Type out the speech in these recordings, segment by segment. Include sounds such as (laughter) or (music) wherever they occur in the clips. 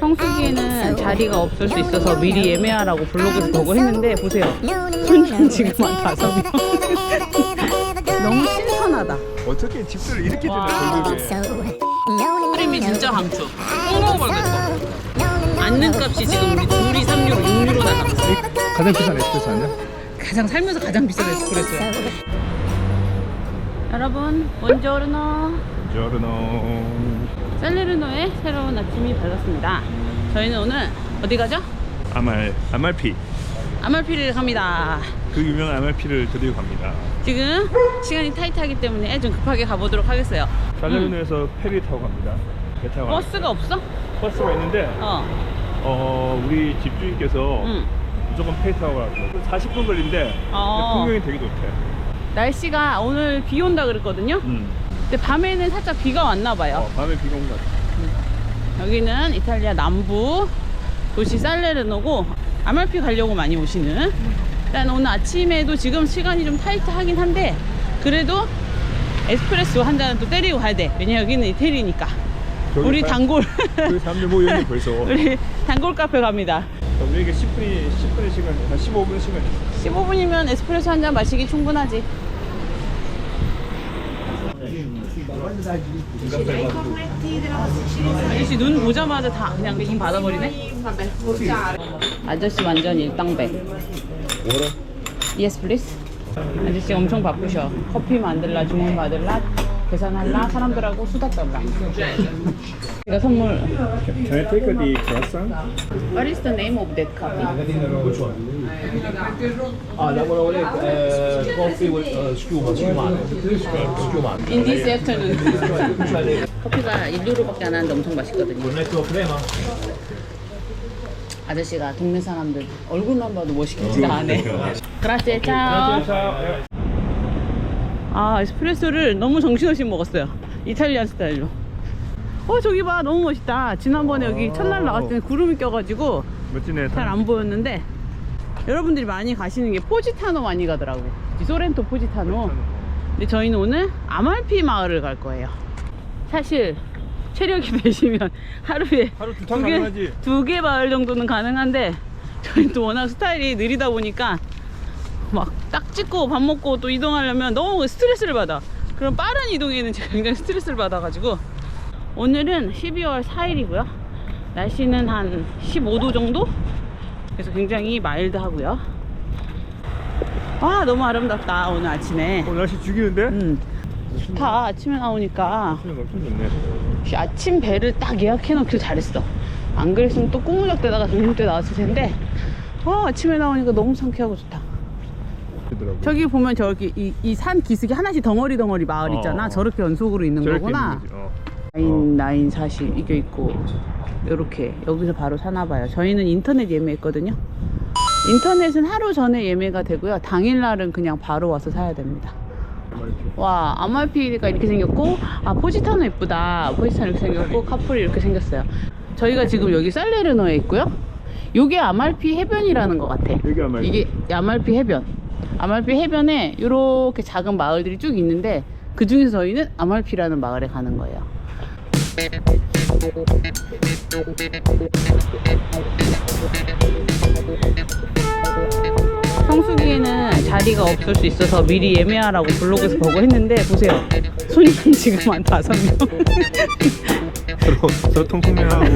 성수기에는 자리가 없을 수 있어서 미리 예매하라고 블로그에서 보고 했는데 보세요. 손님 지금 한 다섯 명. 너무 (laughs) 신선하다. 어떻게 집들을 이렇게 와. 결국에 크림이 진짜 강추. 꼭 먹어볼겠어. 앉는 값이 지금 우리 둘이 3유로, 6유로 나갔어. 가장 비싼 에스프레소 아니야? 가장 살면서 가장 비싼 에스프레소야. 여러분, 본조르노. 저르노 셀레르노의 새로운 아침이 밝았습니다. 저희는 오늘 어디 가죠? 아말 아말피 아말피를 갑니다. 그 유명한 아말피를 드리고 갑니다 지금 시간이 타이트하기 때문에 좀 급하게 가보도록 하겠어요. 살레르노에서 페리 타고 갑니다 배 타고 음. 버스가 없어? 버스가 있는데 어. 어 우리 집주인께서 응. 무조건 페리 타고 가고 40분 걸린데 어. 풍경이 되게 좋대 날씨가 오늘 비 온다 그랬거든요. 음. 근데 밤에는 살짝 비가 왔나 봐요. 어, 밤에 비가 온 것 같아. 여기는 이탈리아 남부 도시 살레르노고 아말피 가려고 많이 오시는. 일단 오늘 아침에도 지금 시간이 좀 타이트하긴 한데 그래도 에스프레소 한 잔은 또 때리고 가야 돼. 왜냐 여기는 이태리니까. 저기 우리 사- 단골. 그 사람들 벌써. (laughs) 우리 단골 카페 갑니다. 우리에게 10분이 10분의 시간 한 15분 시간 15분이면 에스프레소 한 잔 마시기 충분하지 아저씨 눈 보자마자 다 그냥 돈 받아버리네? 아저씨 완전 일당백. 예스 플리즈 아저씨 엄청 바쁘셔. 커피 만들라 주문 받을라 계산할라 사람들하고 수다 떨라 제가 선물 Can I take the croissant? What is the name of that coffee? Ah, that one over there, uh, coffee with uh, schiuma, schiuma. Schiuma. In this afternoon 커피가 1유로밖에 안 하는데 엄청 맛있거든요 Cornetto crema. 아저씨가 동네 사람들 얼굴만 봐도 멋있겠지 않네 그라제 차오 아 에스프레소를 너무 정신없이 먹었어요. 이탈리안 스타일로. 어 저기 봐. 너무 멋있다. 지난번에 여기 첫날 나갔을 때 구름이 껴가지고 멋지네 잘 안 보였는데 여러분들이 많이 가시는 게 포지타노 많이 가더라고. 이 소렌토 포지타노. 근데 저희는 오늘 아말피 마을을 갈 거예요. 사실 체력이 (laughs) 되시면 하루에 하루 두탕 가능하지? 두개 마을 정도는 가능한데 저희 또 워낙 스타일이 느리다 보니까 막 딱 찍고 밥 먹고 또 이동하려면 너무 스트레스를 받아 그럼 빠른 이동에는 제가 굉장히 스트레스를 받아가지고 오늘은 12월 4일이고요 날씨는 한 15도 정도? 그래서 굉장히 마일드하고요 아 너무 아름답다 오늘 아침에 어, 날씨 죽이는데? 음 좋다 아침에 나오니까 엄청 좋네 아침 배를 딱 예약해 놓길 잘했어. 안 그랬으면 또 꾸물럭대다가 점심때 나왔을 텐데, 어, 아침에 나오니까 너무 상쾌하고 좋다. 그러더라고. 저기 보면 저기 이 산 기슭이 하나씩 덩어리 덩어리 마을 있잖아. 어. 저렇게 연속으로 있는 저렇게 거구나. 있는 거지, 어. 나인 나인 사실 이게 있고 요렇게 여기서 바로 사나 봐요. 저희는 인터넷 예매했거든요. 인터넷은 하루 전에 예매가 되고요. 당일날은 그냥 바로 와서 사야 됩니다. 와 아말피가 이렇게 생겼고 아 포지타노 예쁘다 포지타노 이렇게 생겼고 카풀이 이렇게 생겼어요 저희가 지금 여기 살레르노에 있고요 요게 아말피 해변이라는 것 같아 여기 아말피. 이게 아말피 해변 아말피 해변에 이렇게 작은 마을들이 쭉 있는데 그 중에서 저희는 아말피라는 마을에 가는 거예요. 성수기에는 자리가 없을 수 있어서 미리 예매하라고 블로그에서 보고 했는데 보세요. 손님 (laughs) 지금 한 다섯 명. 서로 서로 통통해하고.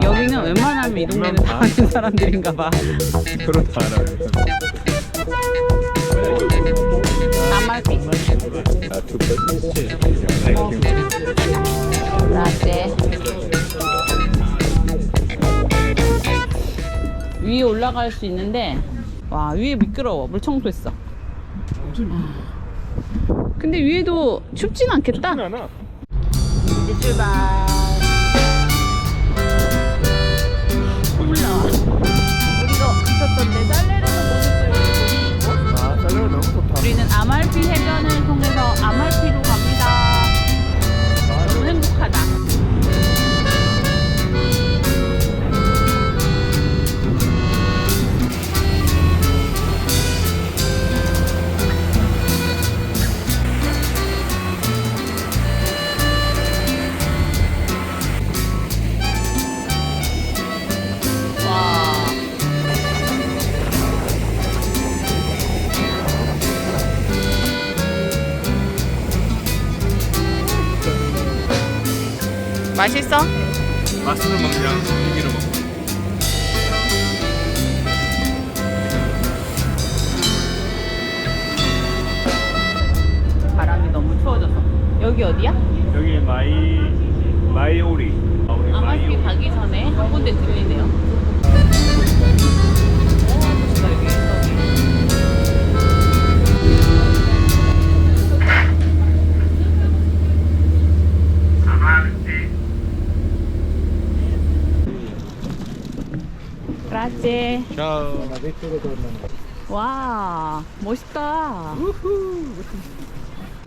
여기는 웬만하면 이 동네는 다 아는 사람들인가 봐. 서로 다 알아요 아말피 아. 라떼 위에 올라갈 수 있는데 와 위에 미끄러워. 물 청소했어. 근데 위에도 춥진 않겠다. 이제 출발. 올라와 아말피 해변을 통해서 아말피 맛있어? 맛으로 먹냐 분위기로 먹 바람이 너무 추워져서. 여기 어디야? 여기 마이 마이오리 아마피 가기 전에 한 군데 들리네요. 자 와, 멋있다.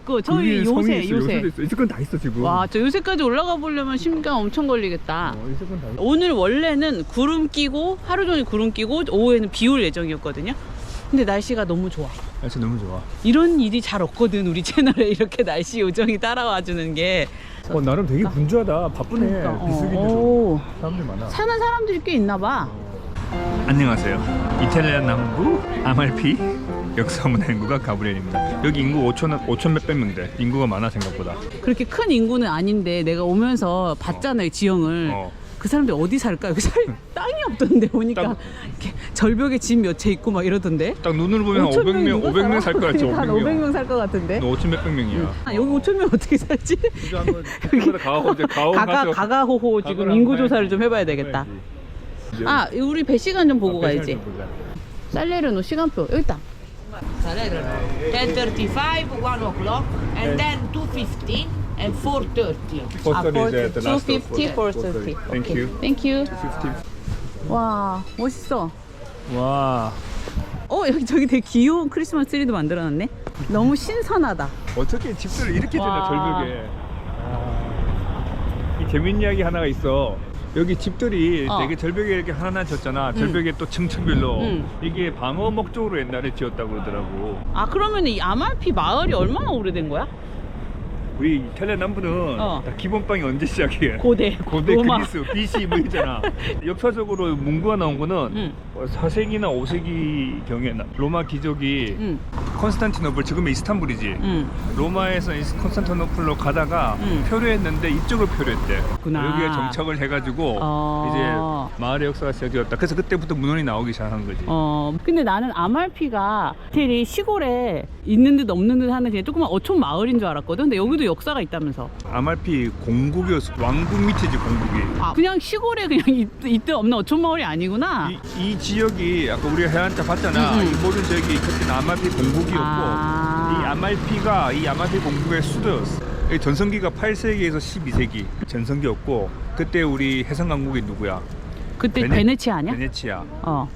그 저희 요새 요새. 있어 있을 건다 있어 지금 와, 저 요새까지 올라가 보려면 시간 엄청 걸리겠다. 어, 있을 건다 있어 오늘 원래는 구름 끼고 하루 종일 구름 끼고 오후에는 비 올 예정이었거든요. 근데 날씨가 너무 좋아. 날씨 너무 좋아 이런 일이 잘 없거든 우리 채널에 이렇게 날씨 요정이 따라와 주는 게. 어 나름 되게 분주하다 바쁘네 그러니까, 어, 비수기인데도 오. 사람들이 많아 사는 사람들이 꽤 있나 봐. 안녕하세요. 이탈리아 남부 아말피 역사문화 인구가 가브리엘입니다. 여기 인구 5천 5천 몇백 명대. 인구가 많아 생각보다. 그렇게 큰 인구는 아닌데 내가 오면서 봤잖아요 지형을. 어. 그 사람들 어디 살까? 여기 살 땅이 없던데 오니까 땅. 이렇게 절벽에 집 몇 채 있고 막 이러던데. 딱 눈으로 보면 5천 500명 누가 500명 살것 같지. 그러니까 한 500 명 500 명. 살 것 같은데. 너 5천 몇백 명이야. 아, 여기 5천 명 어떻게 살지? (laughs) 가오 가가 가서 가가호호 지금 인구 해야지. 조사를 좀 해봐야 되겠다. 이제 아 우리 배 시간 좀 보고 앞에 가야지. 살레르노 시간표 여기 있다. Salerno 10.35, 1 o'clock, and then 2.15 and 4.30. First 아, one is uh, the last 250, one. 430. Thank you. 땡큐. 50. 와 멋있어. 와 어 여기 저기 되게 귀여운 크리스마스 트리도 만들어놨네. 너무 신선하다. 어떻게 집들을 이렇게 되나 와. 절벽에. 아, 이 재밌는 이야기 하나가 있어. 여기 집들이 어. 되게 절벽에 이렇게 하나하나 졌잖아. 절벽에 또 층층별로. 음. 이게 방어 목적으로 옛날에 지었다고 그러더라고. 아 그러면 이 아말피 마을이 얼마나 오래된 거야? 우리 이탈리아 남부는 어. 다 기본빵이 언제 시작해? 고대. 고대 로마. 그리스, BC 뭐 있잖아. (laughs) 역사적으로 문구가 나온 거는 응. 4세기나 5세기 경에 나- 로마 귀족이 응. 콘스탄티노플 지금의 이스탄불이지. 응. 로마에서 이 콘스탄티노플로 가다가 음. 표류했는데 이쪽을 표류했대. 그렇구나. 여기에 정착을 해가지고 어. 이제 마을의 역사가 시작되었다. 그래서 그때부터 문헌이 나오기 시작한 거지. 어 근데 나는 아말피가 호텔이 시골에 있는 듯 없는 듯 하는 그냥 조그만 어촌 마을인 줄 알았거든. 근데 여기도 역사가 있다면서. 아말피 공국이었어. 왕국 밑이지 공국이. 아 그냥 시골에 그냥 있, 있듯 없는 어촌 마을이 아니구나. 이, 이 지역이 아까 우리가 해안자 봤잖아. 음, 음. 이 모든 지역이 그때 아말피 공국이었고 아. 이 아말피가 이 아말피 공국의 수도였어. 이 전성기가 8세기에서 12세기 전성기였고 그때 우리 해상 강국이 누구야? 그때 베네- 베네치아 아니야? 베네치아, 어.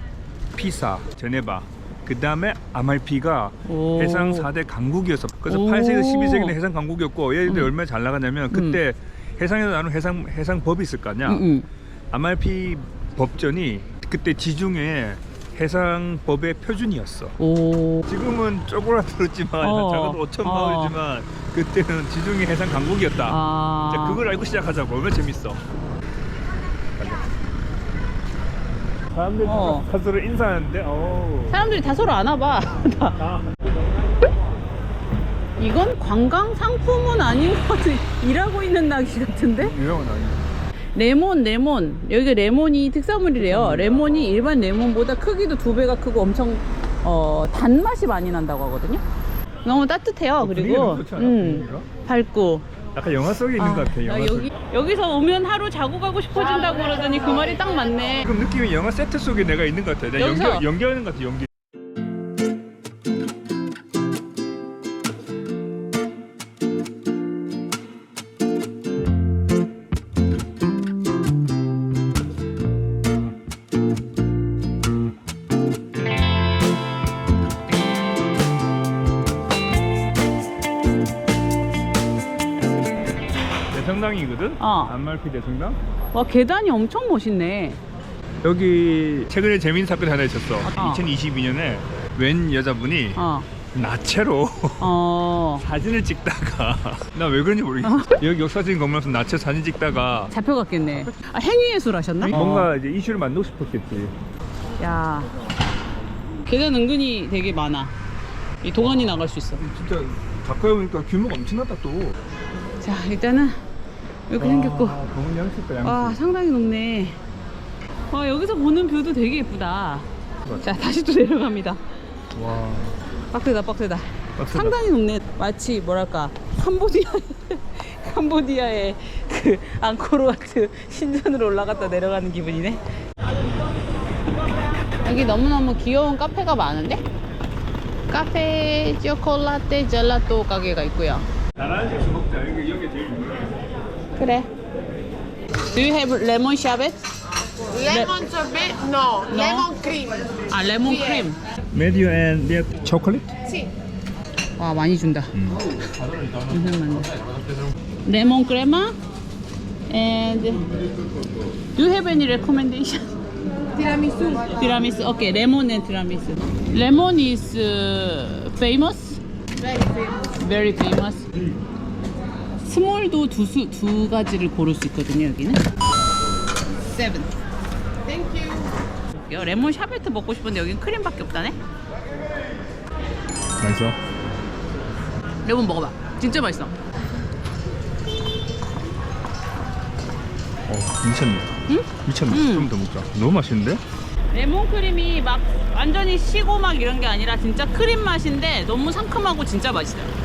피사, 제네바. 그 다음에 아말피가 오. 해상 4대 강국이었어. 그래서 오. 8세기에서 12세기는 해상 강국이었고 얘들이 음. 얼마나 잘 나가냐면 그때 해상에서 나눈 해상 해상 법이 있을 거 아니야. 응, 응. 아말피 법전이 그때 지중해 해상법의 표준이었어. 오. 지금은 쪼그라들었지만 어. 작은 5천 어. 마을이지만 그때는 지중해 해상 강국이었다. 아. 자, 그걸 알고 시작하자고. 얼마나 재밌어. 사람들이 어. 서로 인사하는데, 어. 사람들이 다 서로 아나 봐. (laughs) 다. 아, 이건 관광 상품은 아닌 것 같은 일하고 있는 낙이 같은데? 유명한 아니. 레몬 레몬 여기가 레몬이 특산물이래요 레몬이 일반 레몬보다 크기도 두 배가 크고 엄청 어, 단맛이 많이 난다고 하거든요 너무 따뜻해요 분위기가 그리고 너무 좋지 않아? 음, 분위기가? 밝고 약간 영화 속에 있는 것 같아. 나 영화 여기, 속. 여기서 오면 하루 자고 가고 싶어진다고 그러더니 그 말이 딱 맞네 지금 느낌이 영화 세트 속에 내가 있는 것 같아. 내가 여기서- 연기 연기하는 것 같아. 연기. 어. 안말피 대성당. 와 계단이 엄청 멋있네 여기 최근에 재밌는 사건이 하나 있었어. 어. 2022년에 웬 여자분이 어, 나체로 어 (laughs) 사진을 찍다가 (laughs) 나 왜 그런지 모르겠어. 여기 역사적인 건물에서 나체 사진 찍다가 잡혀갔겠네 아, 행위예술 하셨나? 뭔가 이제 이슈를 만들고 싶었겠지. 야 계단 은근히 되게 많아 이 도관이 나갈 수 있어 진짜 가까이 오니까 규모가 엄청나다 또. 자 일단은 이렇게 생겼고 검은 양식도 양식. 와 상당히 높네 와 여기서 보는 뷰도 되게 예쁘다 자 다시 또 내려갑니다 와. 빡세다 빡세다 빡세다. 상당히 높네 마치 뭐랄까 캄보디아 (laughs) 캄보디아의 그 앙코르와트 신전으로 올라갔다 내려가는 기분이네 여기 너무너무 귀여운 카페가 많은데 카페 초콜라떼 젤라또 가게가 있고요 집에서 먹자. 여기 여기 제일 유명해. 그래 Do you have lemon sherbet? Lemon sorbet? No, lemon cream. 아 레몬 크림 메디오 앤 리아 초콜릿? Sì. 와 많이 준다 음. 엄청 많네 레몬 크레마 and do you have any recommendation? Tiramisù. Tiramisu. Okay, lemon and tiramisu. Lemon is uh, famous, Very famous. very famous. 스몰도 두, 수, 두 가지를 고를 수 있거든요, 여기는. You. 야, 레몬 샤베트 먹고 싶은데 여긴 크림밖에 없다네? 맛있어. 레몬 먹어봐. 진짜 맛있어. 어, 미쳤네. 응? 미쳤네. 음. 좀더 먹자. 너무 맛있는데? 레몬 크림이 막 완전히 시고 막 이런 게 아니라 진짜 크림 맛인데 너무 상큼하고 진짜 맛있어요.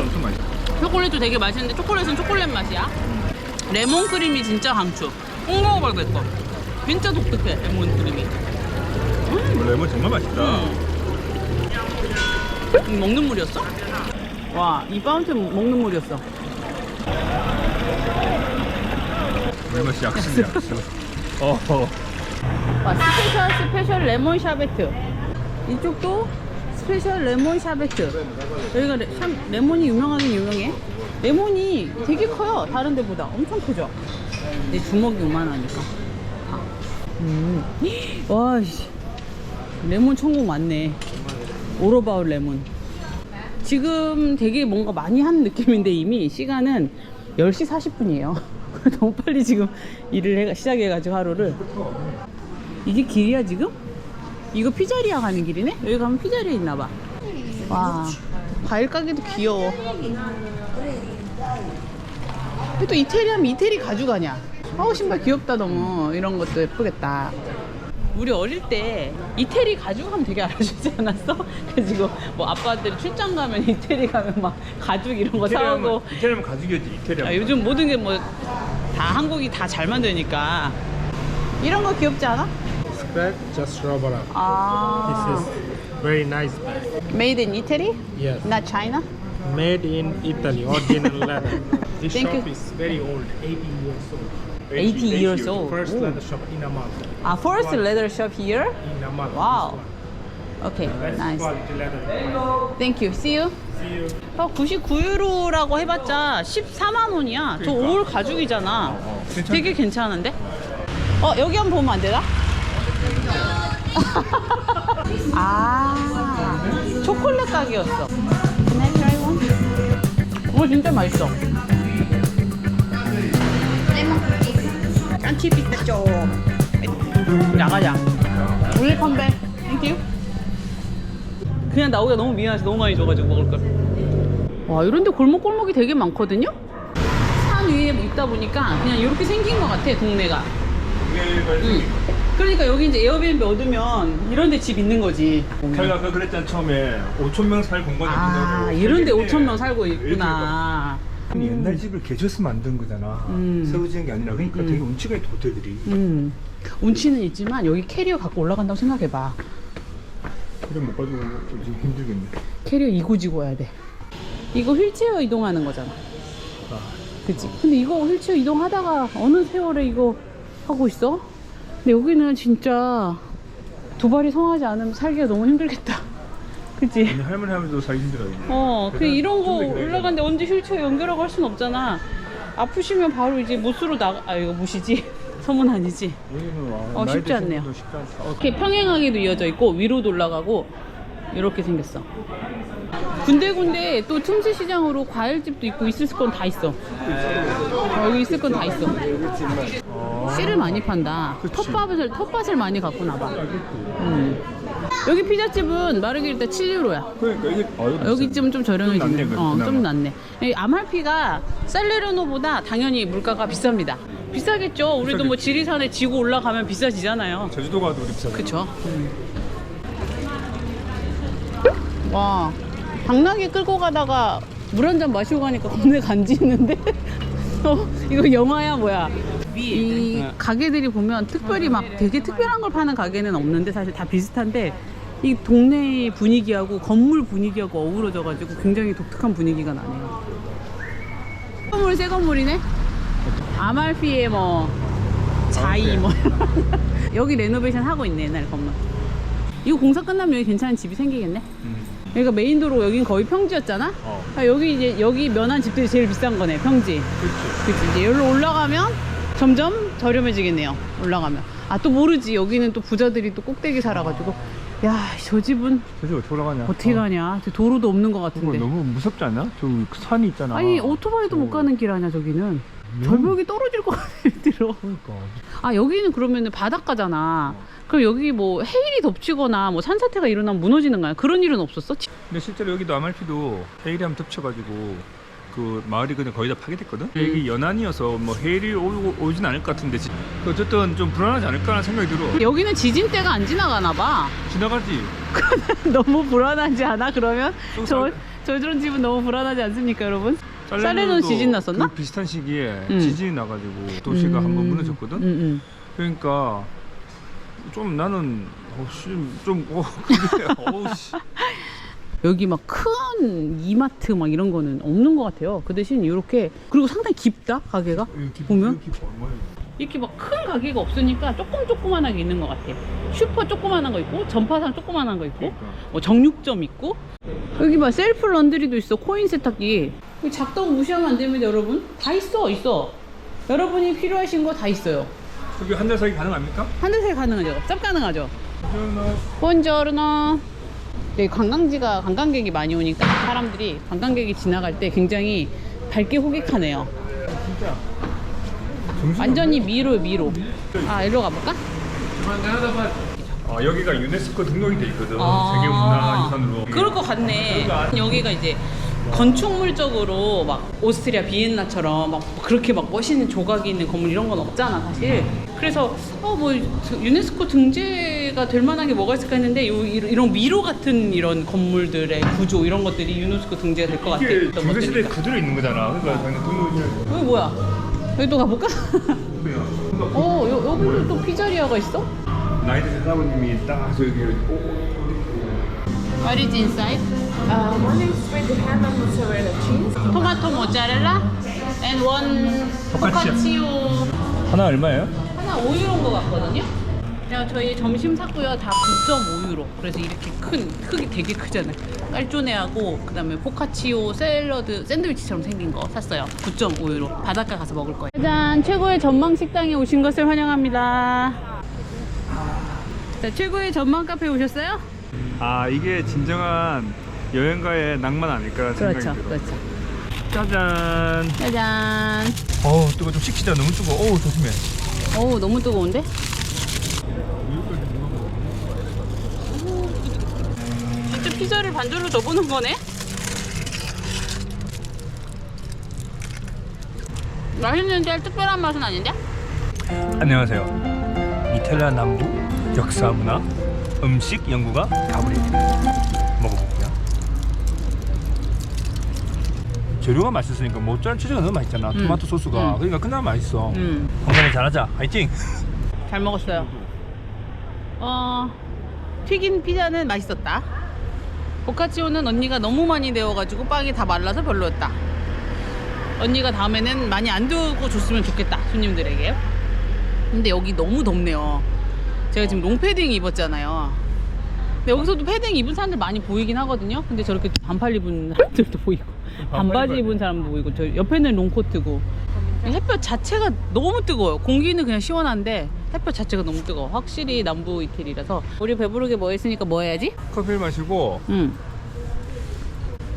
이거 엄청 맛있어. 초콜릿도 되게 맛있는데 초콜릿은 초콜릿 맛이야. 레몬 크림이 진짜 강추. 꼭 먹어봐야겠어. 진짜 독특해 레몬 크림이. 어, 레몬 정말 맛있다. 이거 먹는 물이었어? 와, 이 파운틴 먹는 물이었어. 레몬이 약수야, 약수. 어허. 와, 스페셜 스페셜 레몬 샤베트. 이쪽도 스페셜 레몬 샤베트. 여기가 레, 샴, 레몬이 유명하긴 유명해. 레몬이 되게 커요. 다른 데보다. 엄청 크죠? 내 주먹이 요만하니까. 아. 음. (gasps) 와, 씨. 레몬 천국 맞네. 오로바울 레몬. 지금 되게 뭔가 많이 한 느낌인데 이미 시간은 10시 40분이에요. (laughs) 너무 빨리 지금 일을 해, 시작해가지고 하루를. 이게 길이야 지금? 이거 피자리아 가는 길이네? 여기 가면 피자리아 있나봐. 와, 과일 가게도 귀여워. 근데 또 이태리 하면 이태리 가죽 아냐? 아우 신발 귀엽다 너무. 이런 것도 예쁘겠다. 우리 어릴 때 이태리 가죽 하면 되게 알아주지 않았어? (laughs) 그래가지고 뭐 아빠들이 출장 가면 이태리 가면 막 가죽 이런 거 사오고 이태리하면 가죽이었지. 이태리. 아, 요즘 모든 게 뭐 다 한국이 다 잘 만드니까 이런 거 귀엽지 않아? Bag, just rubber. 아 This is very nice bag. Made in Italy? Yes. Not China? Made in Italy, original leather. This Thank shop you. is very old, 80 years old. 80 years old. First Ooh. leather shop in Amalfi. 아, first leather shop here? In Amalfi. Wow. one. Okay, That's nice. quality leather. Thank you. See you. See you. 어, 99유로라고 해봤자 14만 원이야. 저 그러니까. 올 가죽이잖아. 어. 되게 괜찮은데? 어, 여기 한번 보면 안 되나? (laughs) 아, 초콜릿 가게였어. Can I try one? 오, 진짜 맛있어. 짠치 피스타초. 나가자. 우리 컴백. 땡큐. 그냥 나오기가 너무 미안해서 너무 많이 줘가지고 먹을 걸. 와, 이런데 골목골목이 되게 많거든요? 산 위에 뭐 있다 보니까 그냥 이렇게 생긴 것 같아, 동네가. 응. 그러니까 여기 이제 에어비앤비 얻으면 이런 데 집 있는 거지. 자기가 아까 그랬잖아 처음에 5천 명살 공간이 아, 있다고. 이런 데 되게 5천 명 살고 있구나. 아니, 옛날 집을 개조해서 만든 거잖아. 음. 새로 지은 게 아니라 그러니까 되게 운치가 있다 호텔들이. 음. 운치는 있지만 여기 캐리어 갖고 올라간다고 생각해봐. 그래 못 가지고 좀 힘들겠네. 캐리어 이고 지고 와야 돼. 이거 휠체어 이동하는 거잖아. 아, 그치? 근데 이거 휠체어 이동하다가 어느 세월에 이거 하고 있어? 근데 여기는 진짜 두 발이 성하지 않으면 살기가 너무 힘들겠다. (laughs) 그치? 근데 할머니 하면서 살기 힘들어. 어, 그 이런 거. 올라가는데 언제 휠체어 연결하고 할 순 없잖아. 아프시면 바로 이제 못으로 나가, 아, 이거 못이지? (laughs) 서문 아니지? 여기는 와, 어, 나이 쉽지 드신 않네요. 분도 쉽지 않다. 어, 이렇게 평행하게도 이어져 있고 위로도 올라가고 이렇게 생겼어. 군데군데 또 틈새 시장으로 과일집도 있고 있을 건 다 있어. 어, 여기 있을 건 다 있어. 어. 씨를 많이 판다. 그치. 텃밭을 텃밭을 많이 갖고 나 봐. 음. 여기 피자집은 마르게리타 7유로야. 그러니까 이게 어, 여기쯤은 좀 저렴해지네. 좀 낫네, 어, 그나마. 좀 낫네. 이 아말피가 살레르노보다 당연히 물가가 비쌉니다. 비싸겠죠. 우리도 뭐 지리산에 지고 올라가면 비싸지잖아요. 제주도 가도 우리 비싸. 그쵸. 와, 당나귀 끌고 가다가 물 한 잔 마시고 가니까 (laughs) 겁내 간지 있는데? (laughs) 어, 이거 영화야, 뭐야? 이 가게들이 보면 특별히 막 되게 특별한 걸 파는 가게는 없는데 사실 다 비슷한데 이 동네의 분위기하고 건물 분위기하고 어우러져 가지고 굉장히 독특한 분위기가 나네요. 새 건물 새 건물이네. 아말피에 뭐 자이 뭐 (laughs) 여기 레노베이션 하고 있네 옛날 건물. 이거 공사 끝나면 여기 괜찮은 집이 생기겠네. 여기가 메인 도로 여긴 거의 평지였잖아. 어. 아, 여기 이제 여기 면한 집들이 제일 비싼 거네 평지. 그치 이제 여기로 올라가면 점점 저렴해지겠네요. 올라가면. 아 또 모르지 여기는 또 부자들이 또 꼭대기 살아가지고 야 저 집은 제주 어떻게 올라가냐? 어떻게 가냐? 저 도로도 없는 것 그거 같은데. 너무 무섭지 않냐? 저 산이 있잖아. 아니 오토바이도 못 가는 길 아니야 저기는. 절벽이 떨어질 것 같아 (laughs) 들어. 그러니까. 아 여기는 그러면은 바닷가잖아. 그럼 여기 뭐 해일이 덮치거나 뭐 산사태가 일어나면 무너지는 거야? 그런 일은 없었어? 근데 실제로 여기도 아말피도 해일이 한번 덮쳐가지고 그 마을이 그냥 거의 다 파괴됐거든. 이게 연안이어서 뭐 해일이 오, 오진 않을 것 같은데 지- 그 어쨌든 좀 불안하지 않을까라는 생각이 들어. 여기는 지진대가 안 지나가나 봐. 지나가지. (laughs) 너무 불안하지 않아? 그러면 좀저 살- 저런 집은 너무 불안하지 않습니까, 여러분? 살레노도 지진 났었나? 그 비슷한 시기에 음. 지진이 나가지고 도시가 음. 한번 무너졌거든. 음, 음. 그러니까 좀 나는 어씨 좀 어, (laughs) 그게 어우씨. (laughs) 여기 막 큰 이마트 막 이런 거는 없는 것 같아요. 그 대신 이렇게 그리고 상당히 깊다 가게가? 보면? 이렇게 막 큰 가게가 없으니까 조금 조그만하게 있는 것 같아. 슈퍼 조그만한 거 있고 전파상 조그만한 거 있고 그러니까. 뭐 정육점 있고. 여기 봐 셀프 런드리도 있어 코인 세탁기. 작다고 무시하면 안 됩니다 여러분. 다 있어 있어. 여러분이 필요하신 거 다 있어요. 여기 한달 사기 가능합니까? 한 달 사이 가능하죠. 짭 가능하죠. 본저르노 여기 관광지가 관광객이 많이 오니까 사람들이 관광객이 지나갈 때 굉장히 밝게 호객하네요 완전히 미로 미로 아 일로 가볼까? 아 여기가 유네스코 등록이 돼 있거든. 아. 세계문화유산으로. 그럴 것 같네. 여기가 이제 건축물적으로 막 오스트리아 비엔나처럼 막 그렇게 막 멋있는 조각이 있는 건물 이런 건 없잖아 사실. 그래서 어 뭐 유네스코 등재가 될 만한 게 뭐가 있을까 했는데 요, 이런 미로 같은 이런 건물들의 구조 이런 것들이 유네스코 등재가 될 것 같아. 이게 어떤 중세 시대 것들이니까. 그대로 있는 거잖아. 그러니까 당연히 등록이 여기 뭐야? 여기 또 가볼까? 어 여, 여기도 또 피자리아가 있어? 나이 드신 사모님이 딱 저기 오, What is inside? Uh, one is with ham and mozzarella cheese. 토마토 모짜렐라 and one. 포카치오 하나 얼마예요? 하나 5유로인 것 같거든요. 그냥 저희 점심 샀고요. 다 9.5유로. 그래서 이렇게 큰 크기 되게 크잖아요. 깔조네하고 그 다음에 포카치오 샐러드 샌드위치처럼 생긴 거 샀어요. 9.5유로. 바닷가 가서 먹을 거예요. 짜잔, 최고의 전망 식당에 오신 것을 환영합니다. 자, 최고의 전망 카페에 오셨어요? 아 이게 진정한 여행가의 낭만 그렇죠, 생각이 들어. 그렇죠. 짜잔. 짜잔. 어우 뜨거 좀 식히자 너무 뜨거. 어우 조심해. 어우, 너무 뜨거운데? 진짜 피자를 반절로 접어놓은 거네? 맛있는데 특별한 맛은 아닌데? 안녕하세요. 이탈리아 남부 역사 문화 음식 연구가 가브리엘입니다. 먹어볼게요. 재료가 맛있으니까 모짜렐라 치즈가 너무 맛있잖아. 음. 토마토 소스가 음. 그러니까 끝나면 맛있어. 음, 건강에 잘하자. 화이팅. (laughs) 잘 먹었어요. 어, 튀긴 피자는 맛있었다. 보카치오는 언니가 너무 많이 데워가지고 빵이 다 말라서 별로였다. 언니가 다음에는 많이 안 두고 줬으면 좋겠다 손님들에게. 근데 여기 너무 덥네요. 제가 지금 롱패딩 입었잖아요. 근데 여기서도 패딩 입은 사람들 많이 보이긴 하거든요. 근데 저렇게 또 반팔 입은 사람들도 보이고 반바지 입은 사람도 보이고 저 옆에는 롱코트고 햇볕 자체가 너무 뜨거워요. 공기는 그냥 시원한데 햇볕 자체가 너무 뜨거워. 확실히 남부 이태리라서 우리 배부르게 뭐 했으니까 뭐 해야지? 커피를 마시고 응.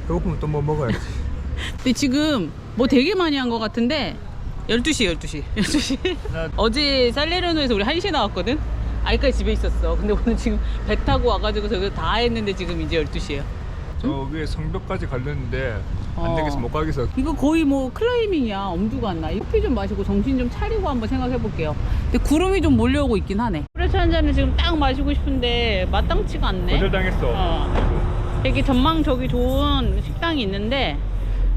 배고프면 또 뭐 먹어야지. (laughs) 근데 지금 뭐 되게 많이 한 것 같은데 12시 12시 12시 나- 어제 살레르노에서 우리 1시에 나왔거든 아직까지 집에 있었어. 근데 오늘 지금 배 타고 와가지고 저기 다 했는데 지금 이제 12시에요. 저 위에 성벽까지 가려는데 안 어. 되겠어 못 가겠어. 이거 거의 뭐 클라이밍이야. 엄두가 안 나. 이 커피 좀 마시고 정신 좀 차리고 한번 생각해 볼게요. 근데 구름이 좀 몰려오고 있긴 하네. 프레스 한 잔을 지금 딱 마시고 싶은데 마땅치가 않네. 거절당했어. 어. 여기 전망 저기 좋은 식당이 있는데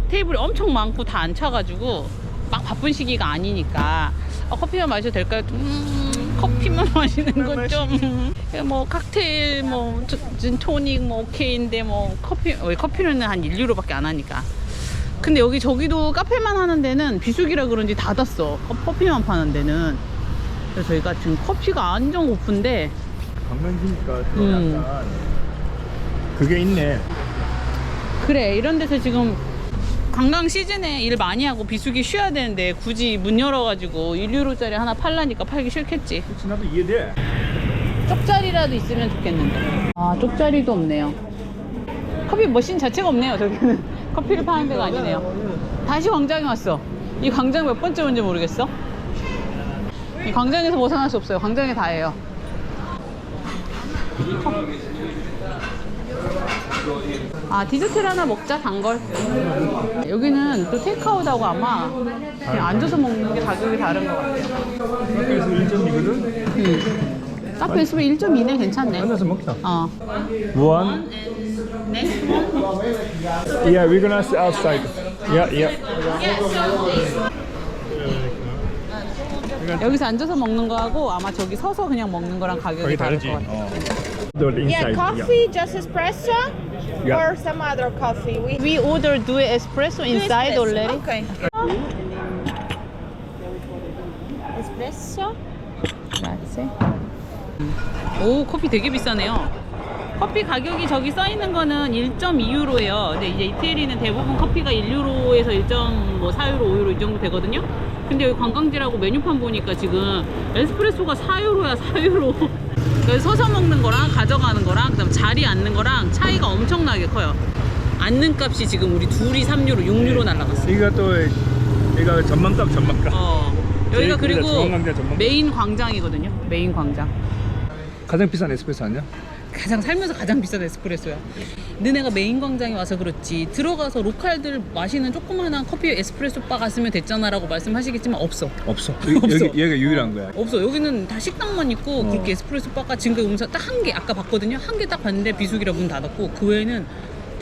테이블이 엄청 많고 다 앉혀가지고 막 바쁜 시기가 아니니까 어, 커피만 마셔도 될까요? 음, 커피만 마시는 건 좀 뭐 칵테일 뭐 저- 진 토닉 뭐 오케이인데 뭐 커피 왜 커피는 한 1유로밖에 안 하니까 근데 여기 저기도 카페만 하는 데는 비수기라 그런지 닫았어 커- 커피만 파는 데는 그래서 저희가 지금 커피가 안정 고픈데 관광지니까 또 음. 약간 그게 있네. 그래 이런 데서 지금 관광 시즌에 일 많이 하고 비수기 쉬어야 되는데 굳이 문 열어가지고 1유로짜리 하나 팔라니까 팔기 싫겠지. 그렇지 나도 이해돼. 쪽자리라도 있으면 좋겠는데. 아 쪽자리도 없네요. 커피 머신 자체가 없네요 저기는. (laughs) 커피를 파는 데가 아니네요. 다시 광장에 왔어. 이 광장 몇 번째 온지 모르겠어? 이 광장에서 벗어날 수 없어요. 광장에 다 해요 아 디저트를 하나 먹자 단걸 여기는 또 테이크아웃하고 아마 그냥 앉아서 먹는 게 가격이 다른 것 같아요 그래서 1.2거든. 음. 카페 있으면 1.2네 괜찮네 앉아서 먹자. 어. One. Next one. Yeah, we're gonna sit outside. Yeah, yeah. 여기서 앉아서 먹는 거하고 아마 저기 서서 그냥 먹는 거랑 가격이 다를 다르지. 것 같아요. 어. Yeah, coffee, just espresso, Yeah. or some other coffee. We We order do espresso inside espresso. already. Okay. Espresso. Grazie. 오 커피 되게 비싸네요. 커피 가격이 저기 써 있는 거는 1.2유로예요. 근데 이제 이태리는 대부분 커피가 1유로에서 1.4유로, 5유로 이 정도 되거든요. 근데 여기 관광지라고 메뉴판 보니까 지금 에스프레소가 4유로야, 4유로. 서서 먹는 거랑 가져가는 거랑 그다음 자리 앉는 거랑 차이가 엄청나게 커요. 앉는 값이 지금 우리 둘이 3유로, 6유로 날라갔어. 이거 또 이거 전망값 전망값. 어. 여기가 그리고 크다, 중앙광장 전망. 메인 광장이거든요. 메인 광장. 가장 비싼 에스프레소 아니야? 가장 살면서 가장 비싼 에스프레소야. 너네가 메인 광장에 와서 그렇지 들어가서 로컬들 마시는 조그마한 커피 에스프레소 바 갔으면 됐잖아라고 말씀하시겠지만 없어. 없어. (laughs) 없어. 여기 여기 가 유일한 거야. 없어. 여기는 다 식당만 있고 어. 그렇게 에스프레소 바가 지금까지 오면서 딱한 개 아까 봤거든요. 한 개 딱 봤는데 비수기라 문 닫았고 그 외에는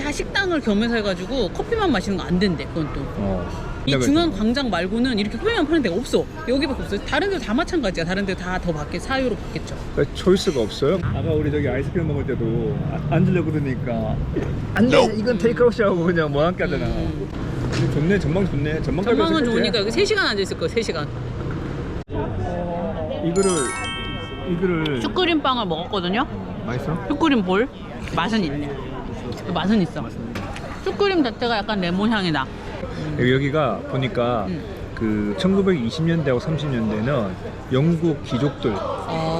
다 식당을 겸해서 해가지고 커피만 마시는 거 안 된대. 그건 또. 어. 이 중앙 광장 말고는 이렇게 커피만 파는 데가 없어. 여기밖에 없어요. 다른 데도 다 마찬가지야. 다른 데 다 더 받게 사유로 받겠죠. 그러니까 초이스가 없어요. 아까 우리 저기 아이스크림 먹을 때도 아- 앉으려고 그러니까 안 돼 이건 테이크아웃이라고 그냥 뭐 함께 하잖아. 음. 근데 좋네 전망 좋네 전망 전망은 좋으니까 여기 3시간 앉아 있을 거예요. 3시간. 이거를 이거를 슈크림 빵을 먹었거든요. 맛있어? 슈크림 볼 맛은 있네. 그 맛은 있어. 슈크림 자체가 약간 레몬 향이 나. 여기- 여기가 보니까 음. 그 1920년대하고 30년대는 영국 귀족들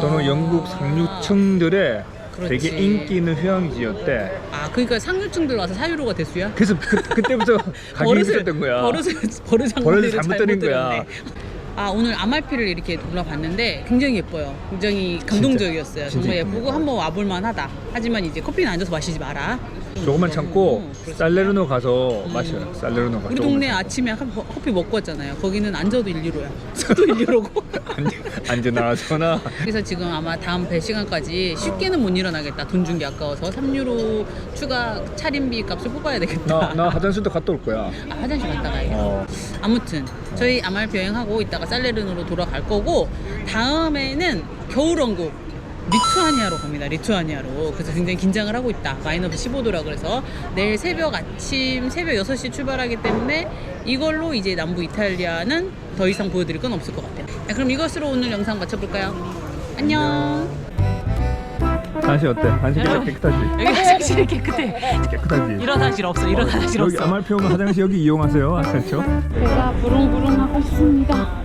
또는 영국 상류층들의 아. 그렇지. 되게 인기 있는 휴양지였대. 아 그러니까 상류층들 와서 사유로가 대수야? 그래서 그, 그때부터 (laughs) (laughs) 가격이 비쌌던 거야. 버릇을 버릇 버릇을 잘못 들인 거야. (laughs) 아 오늘 아말피를 이렇게 둘러봤는데 굉장히 예뻐요. 굉장히 감동적이었어요. 진짜 정말. 예쁘고 한번 와볼 만하다. 하지만 이제 커피는 앉아서 마시지 마라. 조금만 참고. 살레르노 가서 마셔요. 살레르노 가서. 우리 동네 아침에 한- 커피 먹고 왔잖아요. 거기는 앉아도 1유로야. 서도 1유로고. 앉아 나와서나 그래서 지금 아마 다음 배 시간까지 쉽게는 못 일어나겠다. 돈 준 게 아까워서 3유로 추가 차림비 값을 뽑아야 되겠다. 나, 나 화장실도 갔다 올 거야. 아, 화장실 갔다 가야겠다. 어. 아무튼 저희 아말피 여행하고 이따가 살레르노로 돌아갈 거고 다음에는 겨울왕국 리투아니아로 갑니다. 리투아니아로. 그래서 굉장히 긴장을 하고 있다. 마이너스 15도라 그래서 내일 새벽 아침 새벽 6시 출발하기 때문에 이걸로 이제 남부 이탈리아는 더 이상 보여드릴 건 없을 것 같아요. 자, 그럼 이것으로 오늘 영상 마쳐볼까요? 안녕. 한시 어때? 한시 여러분. 깨끗하지? 여기 화장실이 깨끗해. 깨끗하지? 이런 화장실 없어. 이런 화장실 여기 없어. 아말피 오면 화장실 여기 이용하세요. 그렇죠? 배가 부릉부릉 하고 있습니다.